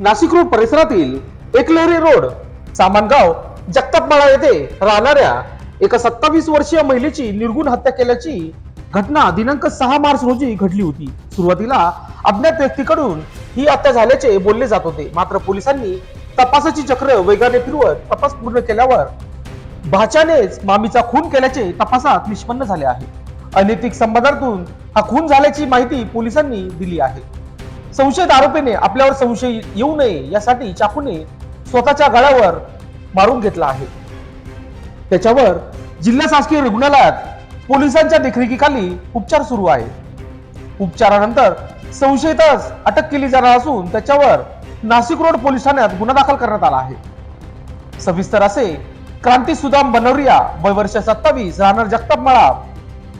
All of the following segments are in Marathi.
नाशिक रोड परिसरातील एकलहरी रोड सामानगाव जगतापमाळा येथे राहणाऱ्या एका सत्तावीस वर्षीय महिलेची निर्गुण हत्या केल्याची घटना दिनांक सहा मार्च रोजी घडली होती. सुरुवातीला अज्ञात व्यक्तीकडून ही हत्या झाल्याचे बोलले जात होते. मात्र पोलिसांनी तपासाची चक्र वेगाने फिरवत तपास पूर्ण केल्यावर भाच्यानेच मामीचा खून केल्याचे तपासात निष्पन्न झाले आहे. अनैतिक संबंधातून हा खून झाल्याची माहिती पोलिसांनी दिली आहे. संशयित आरोपीने आपल्यावर संशय येऊ नये यासाठी चाकूने स्वतःच्या गळ्यावर मारून घेतला आहे. त्याच्यावर जिल्हा शासकीय रुग्णालयात पोलिसांच्या देखरेखीखाली उपचार सुरू आहे उपचारानंतर संशयितच अटक केली जाणार असून त्याच्यावर नाशिक रोड पोलीस ठाण्यात गुन्हा दाखल करण्यात आला आहे. सविस्तर असे क्रांती सुदाम बनवरिया वय वर्ष सत्तावीस राहणार जगतापमाळा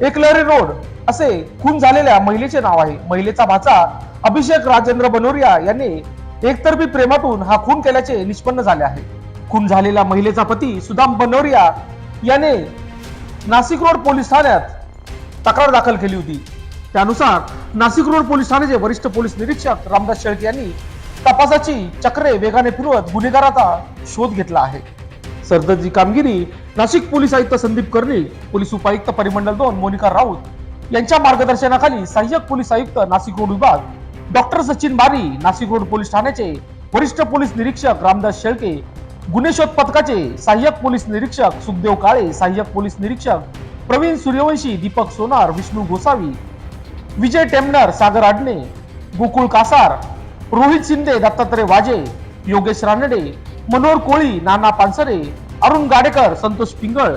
एकलरे रोड असे खून झालेल्या महिलेचे नाव आहे. महिलेचा भाचा अभिषेक राजेंद्र बनोरिया यांनी एकतर्फी प्रेमातून हा खून केल्याचे निष्पन्न झाले आहे. खून झालेल्या महिलेचा पती सुदाम बनोरिया याने नाशिक रोड पोलीस ठाण्यात तक्रार दाखल केली होती. त्यानुसार नाशिक रोड पोलीस ठाण्याचे वरिष्ठ पोलीस निरीक्षक रामदास शेळके यांनी तपासाची चक्रे वेगाने फिरवत गुन्हेगाराचा शोध घेतला आहे. सरदर्जी कामगिरी नाशिक पोलीस आयुक्त संदीप कर्णिक पोलीस उपायुक्त परिमंडल दोन मोनिका राऊत यांच्या मार्गदर्शनाखाली सहाय्यक पोलीस आयुक्त नाशिक रोड विभाग doctor Sachin Bari Nashik road police ठाण्याचे वरिष्ठ पोलीस निरीक्षक रामदास शेळके गुन्हे शोध पथकाचे सहाय्यक पोलीस निरीक्षक सुखदेव काळे सहाय्यक पोलीस निरीक्षक प्रवीण सूर्यवंशी दीपक सोनार विष्णू गोसावी विजय टेमनर सागर आडणे गोकुळ कासार रोहित शिंदे दत्तात्रय वाजे योगेश रानडे मनोहर कोळी नाना पानसरे अरुण गाडेकर संतोष पिंगळ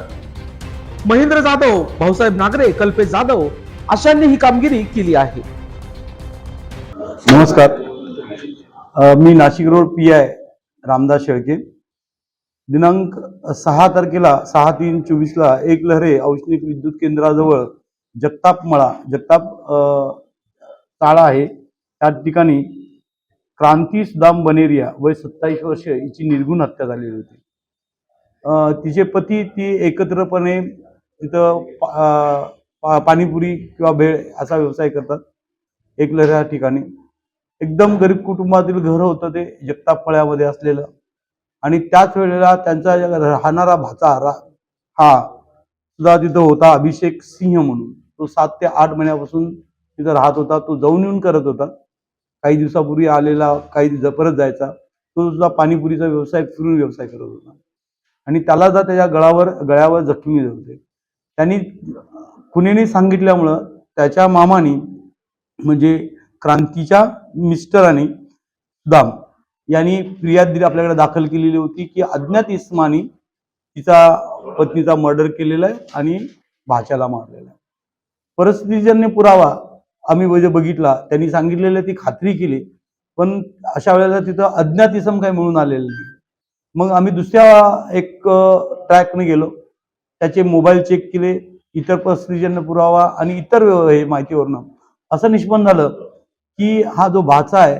महेंद्र जाधव भाऊसाहेब नागरे कल्पेश जाधव अशांनी ही कामगिरी केली आहे. नमस्कार. मी Nashik road P I Ramdas Shelke. दिनांक सहा तारखेला सहा तीन चोवीसला एक लहरे औष्णिक विद्युत केंद्राजवळ जगताप मळा जगताप ताळा आहे. त्या ठिकाणी क्रांती दाम बनेरिया वय सत्तावीस वर्ष हिची निर्गुण हत्या झालेली होती. तिचे पती ती एकत्रपणे तिथं पा- पाणीपुरी किंवा भेळ असा व्यवसाय करतात. एकलऱ्या ठिकाणी. एकदम गरीब कुटुंबातील घर होतं ते जगताप फळ्यामध्ये असलेलं. आणि त्याच वेळेला त्यांचा राहणारा भाचा रा हा सुद्धा तिथं होता अभिषेक सिंह म्हणून. तो सात ते आठ महिन्यापासून तिथं राहत होता. तो जाऊन येऊन करत होता. काही दिवसापूर्वी आलेला काही दिवसा परत जायचा तो सुद्धा पाणीपुरीचा व्यवसाय फिरून व्यवसाय करत होता. आणि त्याला जर त्याच्या गळावर गळ्यावर जखमी होते. त्यांनी कुणीने सांगितल्यामुळं त्याच्या मामानी म्हणजे क्रांतीच्या मिस्टरांनी दाम यांनी फिर्याद दिली आपल्याकडे दाखल केलेली होती की अज्ञात इस्मानी तिचा पत्नीचा मर्डर केलेला आहे आणि भाच्याला मारलेला आहे. परिस्थितीजन्य पुरावा आम्ही म्हणजे बघितला. त्यांनी सांगितलेलं ती खात्री केली. पण अशा वेळेला तिथं अज्ञात इसम काही मिळून आलेलं नाही. मग आम्ही दुसऱ्या एक ट्रॅकने गेलो. त्याचे मोबाईल चेक केले. इतर परिस्थितीजन्य पुरावा आणि इतर हे माहितीवरनं. असं निष्पन्न झालं की हा जो भाचा आहे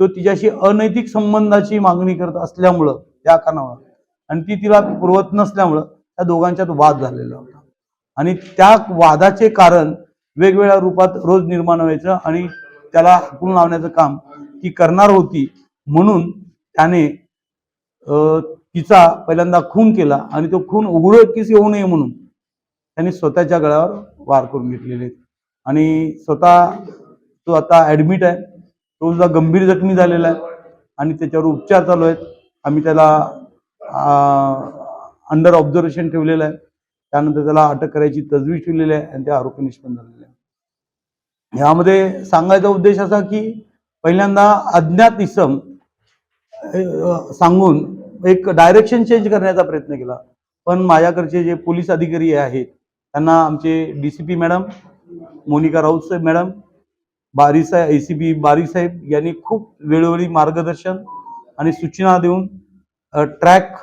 तो तिच्याशी अनैतिक संबंधाची मागणी करत असल्यामुळं त्या कारणामुळं आणि ती तिला पुरवत नसल्यामुळं त्या दोघांच्यात वाद झालेला होता. आणि त्या वादाचे कारण वेगवेगळ्या रूपात रोज निर्माण व्हायचं आणि त्याला हाकून लावण्याचं काम ती करणार होती म्हणून त्याने तिचा पहिल्यांदा खून केला आणि तो खून उघडकीस येऊ नये म्हणून त्यांनी स्वतःच्या गळ्यावर वार करून घेतलेले. आणि स्वतः तो आता ऍडमिट आहे. तो सुद्धा गंभीर जखमी झालेला आहे आणि त्याच्यावर उपचार चालू आहेत. आम्ही त्याला अंडर ऑब्झर्वेशन ठेवलेलं आहे. त्यानंतर त्याला अटक करायची तजवीज केलेली आहे आणि त्या आरोपी निष्पन्न झालेले आहे यामध्ये सांगायचा उद्देश असा की पहिल्यांदा अज्ञात इसम सांगून एक डायरेक्शन चेंज करण्याचा प्रयत्न केला. पण माझ्याकडचे जे पोलीस अधिकारी आहेत त्यांना आमचे D C P madam Monika Raut साहेब मॅडम बारी साहेब ए सी पी बारी साहेब यांनी खूप वेळोवेळी मार्गदर्शन आणि सूचना देऊन ट्रॅक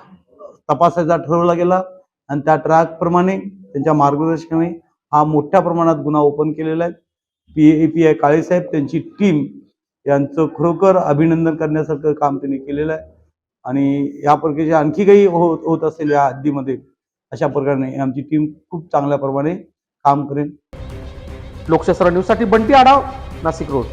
तपासायचा ठरवला गेला. आणि त्या ट्रॅकप्रमाणे त्यांच्या मार्गदर्शनाने हा मोठ्या प्रमाणात गुन्हा ओपन केलेला आहे. पी ए पी आय काळेसाहेब त्यांची टीम यांचं खरोखर अभिनंदन करण्यासारखं काम त्यांनी केलेलं आहे. आणि या प्रकारचे आणखी काही होत होत असेल या हद्दीमध्ये अशा प्रकारे आमची टीम खूप चांगल्या प्रमाणे काम करेल. लोकशास्त्र न्यूजसाठी बंटी आढाव नाशिक रोड.